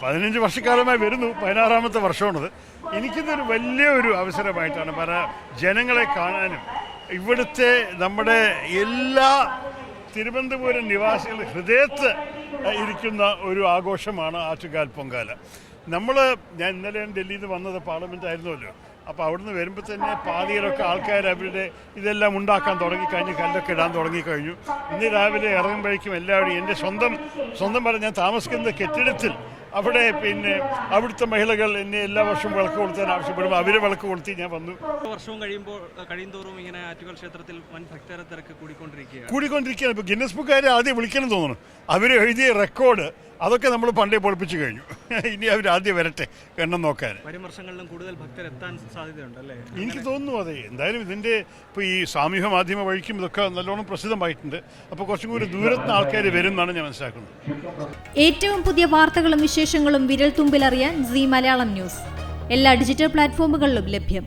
പതിനഞ്ച് വർഷക്കാലമായി വരുന്നു പതിനാറാമത്തെ വർഷമാണത്. എനിക്കിതൊരു വലിയ ഒരു അവസരമായിട്ടാണ് പല ജനങ്ങളെ കാണാനും ഇവിടുത്തെ നമ്മുടെ എല്ലാ തിരുവനന്തപുരം നിവാസികൾ ഹൃദയത്ത് ഇരിക്കുന്ന ഒരു ആഘോഷമാണ് ആറ്റുകാൽ പൊങ്കാല. നമ്മൾ ഞാൻ ഇന്നലെ ഡൽഹിയിൽ നിന്ന് വന്നത് പാർലമെന്റ് ആയിരുന്നല്ലോ അപ്പോൾ അവിടുന്ന് വരുമ്പോൾ തന്നെ പാതിയിലൊക്കെ ആൾക്കാർ അവരുടെ ഇതെല്ലാം ഉണ്ടാക്കാൻ തുടങ്ങിക്കഴിഞ്ഞു കല്ലൊക്കെ ഇടാൻ തുടങ്ങിക്കഴിഞ്ഞു ഇന്ന് രാവിലെ ഇറങ്ങുമ്പോഴേക്കും എല്ലാവരും എന്റെ സ്വന്തം സ്വന്തം പറഞ്ഞ ഞാൻ താമസിക്കുന്ന കെട്ടിടത്തിൽ അവിടെ പിന്നെ അവിടുത്തെ മഹിളകൾ എന്നെ എല്ലാ വർഷവും വിളക്ക് കൊളുത്താൻ ആവശ്യപ്പെടുമ്പോൾ അവർ വിളക്ക് കൊളുത്തി ഞാൻ വന്നു. വർഷവും കഴിയുമ്പോൾ കഴിയുന്തോറും ഇങ്ങനെ ആറ്റുകൾ ക്ഷേത്രത്തിൽ വൻ ഭക്തരെ തിരക്ക് കൂടിക്കൊണ്ടിരിക്കുകയാണ്. കൂടിക്കൊണ്ടിരിക്കുകയാണ്. ഇപ്പോൾ ഗിന്നസ് ബുക്കാരെ ആദ്യം വിളിക്കണം തോന്നുന്നു. അവർ എഴുതിയ റെക്കോർഡ് അതൊക്കെ നമ്മൾ പണ്ടേ പൊളിപ്പിച്ചു കഴിഞ്ഞു. ഇനി അവർ ആദ്യം വരട്ടെ എണ്ണം നോക്കാൻ. വരും വർഷങ്ങളിലും കൂടുതൽ ഭക്തർ എത്താൻ സാധ്യതയുണ്ട് അല്ലേ എനിക്ക് തോന്നുന്നു അതെ. എന്തായാലും ഇതിന്റെ ഇപ്പോൾ ഈ സാമൂഹ്യ മാധ്യമ വഴിക്കും ഇതൊക്കെ നല്ലോണം പ്രസിദ്ധമായിട്ടുണ്ട്. അപ്പോൾ കുറച്ചും കൂടി ദൂരത്തുനിന്ന് ആൾക്കാർ വരും എന്നാണ് ഞാൻ മനസ്സിലാക്കുന്നത്. ഏറ്റവും പുതിയ വാർത്തകളും വിശേഷങ്ങളും വിരൽ തുമ്പിലറിയാൻ സി മലയാളം ന്യൂസ്. എല്ലാ ഡിജിറ്റൽ പ്ലാറ്റ്ഫോമുകളിലും ലഭ്യം.